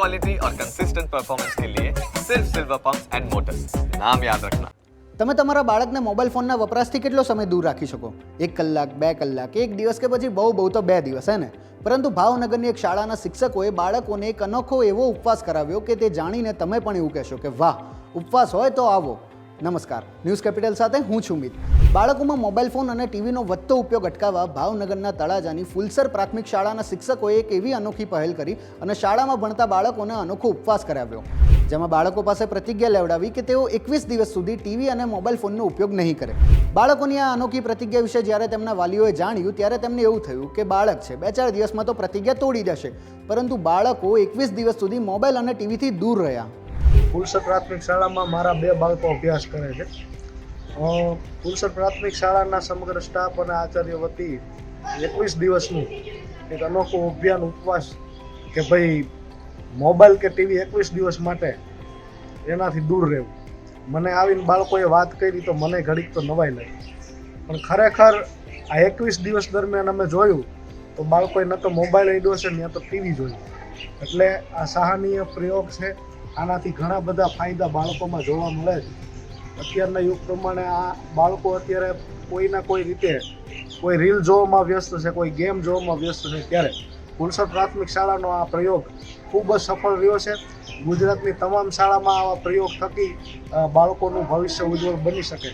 Quality और consistent performance के लिए सिर्फ सिल्वर पंप्स एंड मोटर्स नाम याद रखना તમે તમારા બાળકને મોબાઈલ ફોનના વપરાશથી કેટલો સમય દૂર રાખી શકો એક કલાક બે કલાક એક દિવસ કે પછી બહુ બહુ તો બે દિવસ હે ને પરંતુ ભાવનગરની એક શાળાના શિક્ષકોએ બાળકોને એક અનોખો એવો ઉપવાસ કરાવ્યો કે તે જાણીને તમે પણ એવું કહેશો કે વાહ ઉપવાસ હોય તો આવો નમસ્કાર. ન્યૂઝ કેપિટલ સાથે હું છું મિત. બાળકોમાં મોબાઈલ ફોન અને ટીવીનો વધતો ઉપયોગ અટકાવવા ભાવનગરના તળાજાની ફુલસર પ્રાથમિક શાળાના શિક્ષકોએ એક એવી અનોખી પહેલ કરી અને શાળામાં ભણતા બાળકોને અનોખો ઉપવાસ કરાવ્યો. જેમાં બાળકો પાસે પ્રતિજ્ઞા લેવડાવી કે તેઓ એકવીસ દિવસ સુધી ટીવી અને મોબાઈલ ફોનનો ઉપયોગ નહીં કરે. બાળકોની આ અનોખી પ્રતિજ્ઞા વિશે જ્યારે તેમના વાલીઓએ જાણ્યું, ત્યારે તેમને એવું થયું કે બાળક છે, બે ચાર દિવસમાં તો પ્રતિજ્ઞા તોડી દેશે. પરંતુ બાળકો એકવીસ દિવસ સુધી મોબાઈલ અને ટીવીથી દૂર રહ્યા. ફુલસર પ્રાથમિક શાળામાં મારા બે બાળકો અભ્યાસ કરે છે. ફુલસર પ્રાથમિક શાળાના સમગ્ર સ્ટાફ અને આચાર્ય વતી એકવીસ દિવસનું એક અનોખું અભિયાન ઉપવાસ કે ભાઈ મોબાઈલ કે ટીવી એકવીસ દિવસ માટે એનાથી દૂર રહેવું. મને આવીને બાળકોએ વાત કરી તો મને ઘડીક તો નવાઈ લાગી. પણ ખરેખર આ એકવીસ દિવસ દરમિયાન અમે જોયું તો બાળકોએ ન તો મોબાઈલ અડ્યો છે, ને તો ટીવી જોયું. એટલે આ સહાનીય પ્રયોગ છે આનાથી ઘણા બધા ફાયદા બાળકોમાં જોવા મળે છે. અત્યારના યુગ પ્રમાણે આ બાળકો અત્યારે કોઈના કોઈ રીતે કોઈ રીલ જોવામાં વ્યસ્ત છે, કોઈ ગેમ જોવામાં વ્યસ્ત છે, ત્યારે ફુલસર પ્રાથમિક શાળાનો આ પ્રયોગ ખૂબ જ સફળ રહ્યો છે. ગુજરાતની તમામ શાળામાં આવા પ્રયોગ થકી બાળકોનું ભવિષ્ય ઉજ્જવળ બની શકે.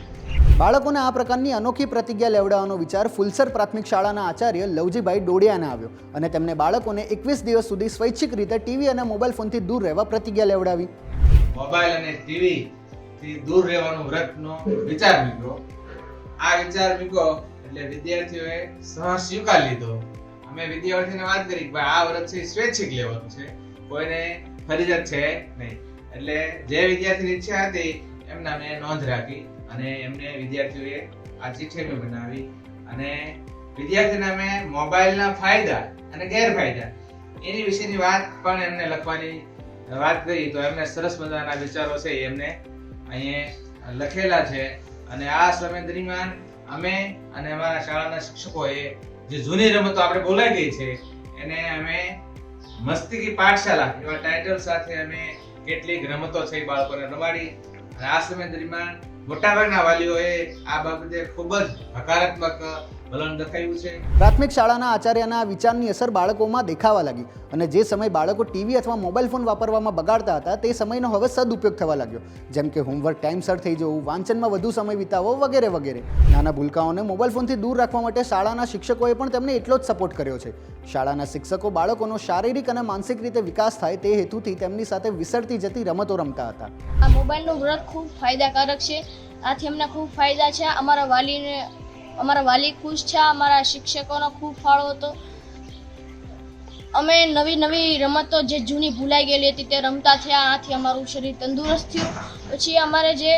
બાળકોને આ પ્રકારની અનોખી પ્રતિજ્ઞા લેવડાવવાનો વિચાર ફુલસર પ્રાથમિક શાળાના આચાર્ય લવજીભાઈ ડોડિયાને આવ્યો અને તેમણે બાળકોને એકવીસ દિવસ સુધી સ્વૈચ્છિક રીતે ટીવી અને મોબાઈલ ફોનથી દૂર રહેવા પ્રતિજ્ઞા લેવડાવી. મોબાઈલ અને ટીવી થી દૂર રહેવાનો વ્રતનો વિચાર મૂક્યો. આ વિચાર મૂક્યો એટલે વિદ્યાર્થીઓએ સહ સ્વીકાર લીધો. અમે વિદ્યાર્થીને વાત કરી કે આ વ્રત છે સ્વૈચ્છિક લેવાનું છે. કોઈને ફરજિયાત છે નહીં. એટલે જે વિદ્યાર્થીની ઈચ્છા હતી એમના મેં નોંધ રાખી અને એમને વિદ્યાર્થીઓએ આ ચિઠ્ઠી મેં બનાવી અને વિદ્યાર્થીના મેં મોબાઈલના ફાયદા અને ગેરફાયદા એની વિશેની વાત પણ એમને લખવાની વાત કરી તો એમને સરસ મજાના વિચારો છે એમને અહીંયા લખેલા છે અને આ સમય દરમિયાન અમે અને અમારા શાળાના શિક્ષકોએ જે જૂની રમતો આપણે બોલાઈ ગઈ છે, એને અમે મસ્તી કી પાઠશાલા એવા ટાઇટલ સાથે અમે કેટલીક રમતો છે બાળકોને રમાડી આ સમય દરમિયાન મોટાભાગના વાલીઓએ આ બાબતે ખૂબ જ હકારાત્મક વલણ દર્શાવ્યું છે. પ્રાથમિક શાળાના આચાર્યના વિચારની અસર બાળકોમાં દેખાવા લાગી અને જે સમય બાળકો ટીવી અથવા મોબાઈલ ફોન વાપરવામાં બગાડતા હતા તે સમયનો હવે સદુપયોગ થવા લાગ્યો. જેમ કે હોમવર્ક ટાઈમસર થઈ જવું વાંચનમાં વધુ સમય વિતાવો વગેરે વગેરે. નાના ભૂલકાઓને મોબાઈલ ફોનથી દૂર રાખવા માટે શાળાના શિક્ષકોએ પણ તેમને એટલો જ સપોર્ટ કર્યો છે. શાળાના શિક્ષકો બાળકોનો શારીરિક અને માનસિક રીતે વિકાસ થાય તે હેતુથી તેમની સાથે વિસરતી જતી રમતો રમતા હતા. આ મોબાઈલનું વ્રત ખૂબ ફાયદાકારક છે. આથી અમને ખૂબ ફાયદા છે. અમારા વાલીને અમારા વાલી ખુશ છે અમારા શિક્ષકોનો ખૂબ ફાળો હતો. અમે નવી નવી રમતો જે જૂની ભૂલાઈ ગયેલી હતી તે રમતા થયા, આથી અમારું શરીર તંદુરસ્ત થયું. પછી અમારે જે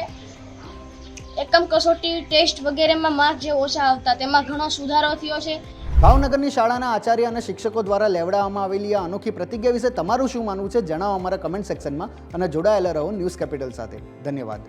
એકમ કસોટી ટેસ્ટ વગેરેમાં માર્ક જે ઓછા આવતા, તેમાં ઘણો સુધારો થયો છે. ભાવનગરની શાળાના આચાર્ય અને શિક્ષકો દ્વારા લેવડાવવામાં આવેલી આ અનોખી પ્રતિજ્ઞા વિશે તમારું શું માનવું છે? જણાવો અમારા કમેન્ટ સેક્શનમાં અને જોડાયેલા રહો ન્યૂઝ કેપિટલ સાથે. ધન્યવાદ.